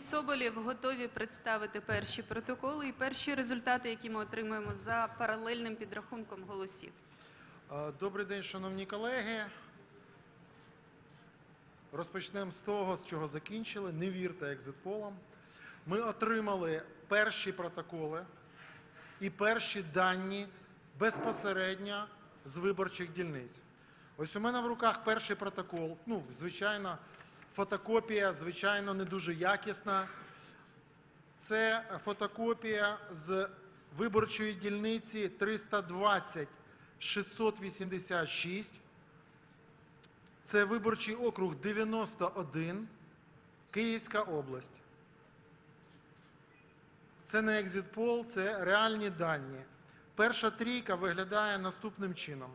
Сергій Соболєв готові представити перші протоколи і перші результати, які ми отримуємо за паралельним підрахунком голосів. Е, Добрий день, шановні колеги. Розпочнемо з того, з чого закінчили. Не вірте екзитполам. Ми отримали перші протоколи і перші дані безпосередньо з виборчих дільниць. Ось у мене в руках перший протокол. Ну, звичайно, фотокопія, звичайно, не дуже якісна. Це фотокопія з виборчої дільниці 320 686. Це виборчий округ 91, Київська область. Це не екзитпол, це реальні дані. Перша трійка виглядає наступним чином.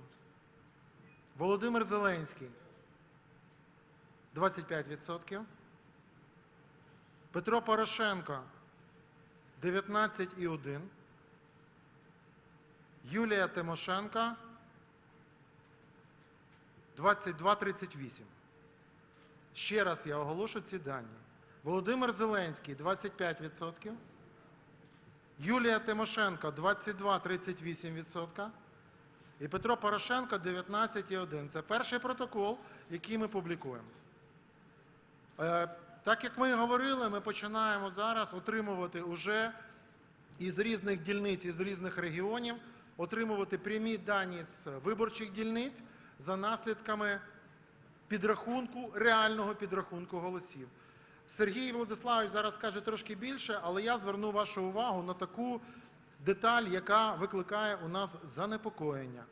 Володимир Зеленський 25%. Петро Порошенко 19,1. Юлія Тимошенко 22,38. Ще раз я оголошу ці дані. Володимир Зеленський 25%. Юлія Тимошенко 22,38%. І Петро Порошенко 19,1. Це перший протокол, який ми публікуємо. Е, Так як ми говорили, ми починаємо зараз отримувати уже із різних дільниць, із різних регіонів, отримувати прямі дані з виборчих дільниць за наслідками підрахунку, реального підрахунку голосів. Сергій Владиславович зараз скаже трошки більше, але я зверну вашу увагу на таку деталь, яка викликає у нас занепокоєння.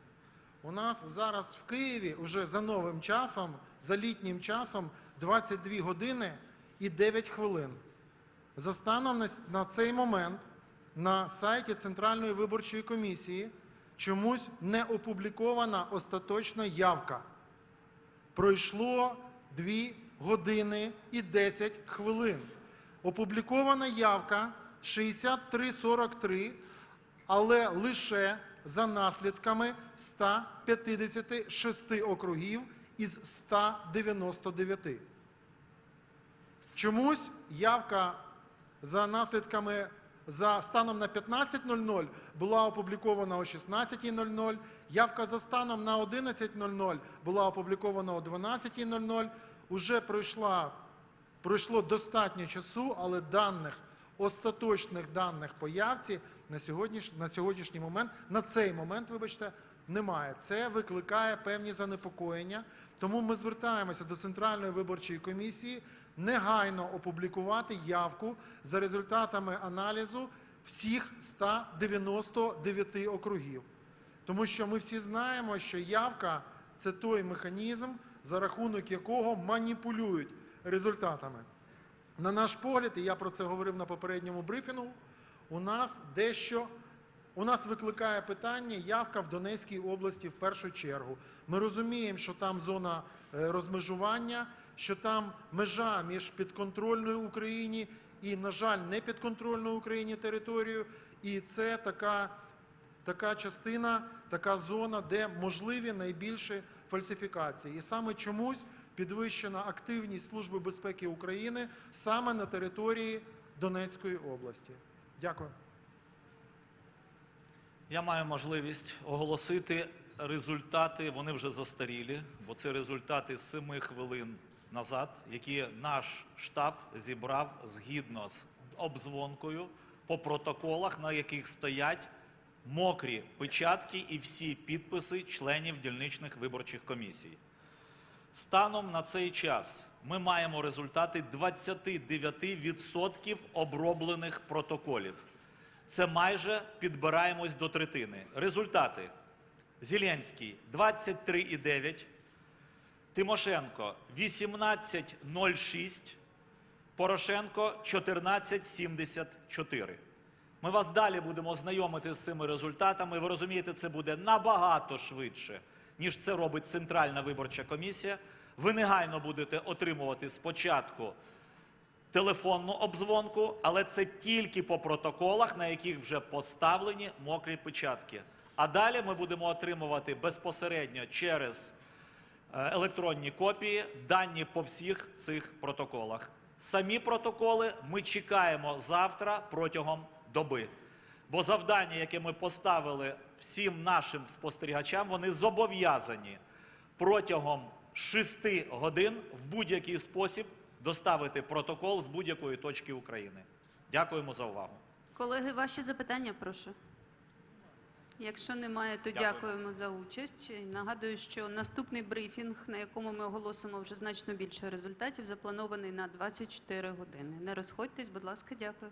У нас зараз в Києві уже за новим часом, за літнім часом 22 години і 9 хвилин. За станом на, цей момент на сайті Центральної виборчої комісії чомусь не опублікована остаточна явка. Пройшло 2 години і 10 хвилин. Опублікована явка 6343, але лише за наслідками 156 округів із 199. Чомусь явка за наслідками за станом на 15.00 була опублікована о 16.00, явка за станом на 11.00 була опублікована о 12.00. Уже пройшла, пройшло достатньо часу, але даних, остаточних даних по явці на, сьогодніш, на сьогоднішній момент, на цей момент, вибачте, немає. Це викликає певні занепокоєння. Тому ми звертаємося до Центральної виборчої комісії негайно опублікувати явку за результатами аналізу всіх 199 округів. Тому що ми всі знаємо, що явка це той механізм, за рахунок якого маніпулюють результатами. На наш погляд, і я про це говорив на попередньому брифінгу, у нас дещо у нас викликає питання явка в Донецькій області в першу чергу. Ми розуміємо, що там зона е, розмежування, що там межа між підконтрольною Україні і, на жаль, непідконтрольною Україні територією. І це така, така частина, така зона, де можливі найбільші фальсифікації. І саме чомусь підвищена активність Служби безпеки України саме на території Донецької області. Дякую. Я маю можливість оголосити результати. Вони вже застарілі, бо це результати 7 хвилин назад, які наш штаб зібрав згідно з обдзвонкою по протоколах, на яких стоять мокрі печатки і всі підписи членів дільничних виборчих комісій. Станом на цей час ми маємо результати 29% оброблених протоколів. Це майже підбираємось до третини. Результати: Зеленський 23,9, Тимошенко 18,06, Порошенко 14,74. Ми вас далі будемо знайомити з цими результатами. Ви розумієте, це буде набагато швидше, ніж це робить Центральна виборча комісія. Ви негайно будете отримувати спочатку телефонну обдзвонку, але це тільки по протоколах, на яких вже поставлені мокрі печатки. А далі ми будемо отримувати безпосередньо через е, електронні копії дані по всіх цих протоколах. Самі протоколи ми чекаємо завтра протягом доби. Бо завдання, яке ми поставили всім нашим спостерігачам, вони зобов'язані протягом 6 годин в будь-який спосіб доставити протокол з будь-якої точки України. Дякуємо за увагу. Колеги, ваші запитання, прошу. Якщо немає, то дякуємо за участь. Нагадую, що наступний брифінг, на якому ми оголосимо вже значно більше результатів, запланований на 24 години. Не розходьтесь, будь ласка, дякую.